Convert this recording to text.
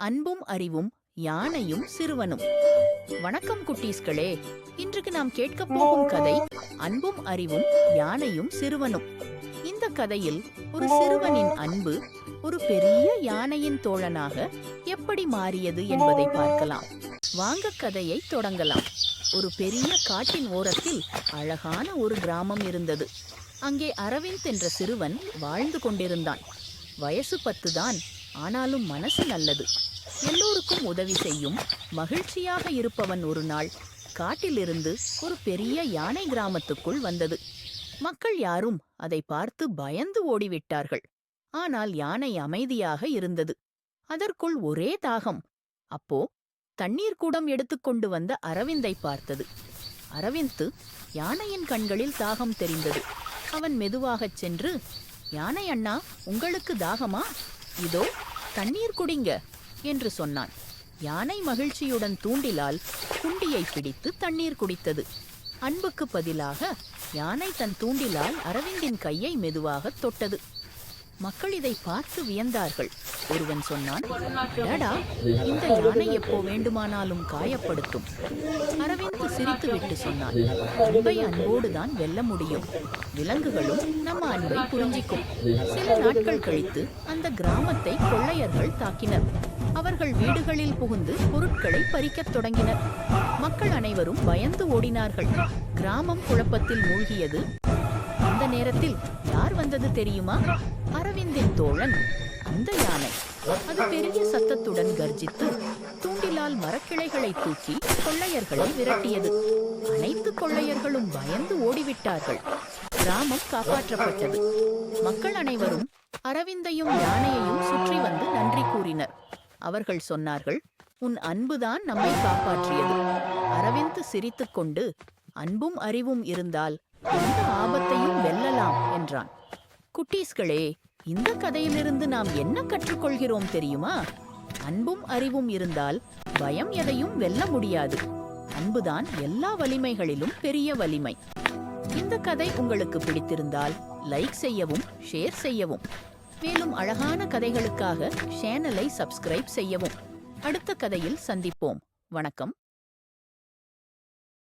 அன்பும் அறிவும் யானையும் சிறுவனும். வணக்கம் குட்டீஸ்களே. இன்றைக்கு நாம் கேட்கப் போகும் கதை அன்பும் அறிவும் யானையும் சிறுவனும். இந்த கதையில் ஒரு சிறுவனின் அன்பு ஒரு பெரிய யானையின் தோழனாக எப்படி மாறியது என்பதை பார்க்கலாம். வாங்க கதையை தொடங்கலாம். ஒரு பெரிய காட்டின் ஓரத்தில் அழகான ஒரு கிராமம் இருந்தது. அங்கே அரவிந்த் என்ற சிறுவன் வாழ்ந்து கொண்டிருந்தான். வயசு பத்துதான். ஆனாலும் மனசு நல்லது. எல்லோருக்கும் உதவி செய்யும் மகிழ்ச்சியாக இருப்பவன் ஒரு நாள் காட்டிலிருந்து ஒரு பெரிய யானை கிராமத்துக்குள் வந்தது. மக்கள் யாரும் அதை பார்த்து பயந்து ஓடிவிட்டார்கள். ஆனால் யானை அமைதியாக இருந்தது. அதற்குள் ஒரே தாகம். அப்போ தண்ணீர் கூடம் எடுத்துக்கொண்டு வந்த அரவிந்தை பார்த்தது. அரவிந்த் யானையின் கண்களில் தாகம் தெரிந்தது. அவன் மெதுவாகச் சென்று யானை அண்ணா உங்களுக்கு தாகமா? இதோ தண்ணீர் குடிங்க என்று சொன்னான். யானை மகிழ்ச்சியுடன் தூண்டிலால் குண்டியை பிடித்து தண்ணீர் குடித்தது. அன்புக்கு பதிலாக யானை தன் தூண்டிலால் அரவிந்தின் கையை மெதுவாக தொட்டது. மக்கள் இதை பார்த்து வியந்தார்கள். ஒருவன் சொன்னான் "அடடா, இந்த யானை எப்போ வேண்டுமானாலும் காயப்படுத்தும். அரவிந்த் சிரித்துவிட்டு சொன்னான் அன்பை அன்போடுதான் வெல்ல முடியும். விலங்குகளும் நம்ம அன்பை புரிஞ்சிக்கும். சில நாட்கள் கழித்து அந்த கிராமத்தை கொள்ளையர்கள் தாக்கினர். அவர்கள் வீடுகளில் புகுந்து பொருட்களை பறிக்கத் தொடங்கினர். மக்கள் அனைவரும் பயந்து ஓடினார்கள். கிராமம் குழப்பத்தில் மூழ்கியது. அந்த நேரத்தில் யார் வந்தது தெரியுமா? அரவிந்தின் தோழன் அந்த யானை. அது பெரிய சத்தத்துடன் கர்ஜித்து தூண்டிலால் மரக்கிளைகளை தூக்கி கொள்ளையர்களை விரட்டியது. அனைத்து கொள்ளையர்களும் பயந்து ஓடிவிட்டார்கள். கிராமம் காப்பாற்றப்பட்டது. மக்கள் அனைவரும் அரவிந்தையும் யானையையும் சுற்றி வந்து நன்றி கூறினர். அவர்கள் சொன்னார்கள் உன் அன்புதான் நம்மை காப்பாற்றியது. அரவிந்த் சிரித்துக்கொண்டு அன்பும் அறிவும் இருந்தால் எந்த ஆபத்தையும் வெல்லலாம் என்றான். குட்டீஸ்களே இந்த கதையிலிருந்து நாம் என்ன கற்றுக்கொள்கிறோம் தெரியுமா? அன்பும் அறிவும் இருந்தால் பயம் எதையும் வெல்ல முடியாது. அன்புதான் எல்லா வலிமைகளிலும் பெரிய வலிமை. இந்த கதை உங்களுக்கு பிடித்திருந்தால் லைக் செய்யவும் ஷேர் செய்யவும். மேலும் அழகான கதைகளுக்காக சேனலை சப்ஸ்கிரைப் செய்யவும். அடுத்த கதையில் சந்திப்போம். வணக்கம்.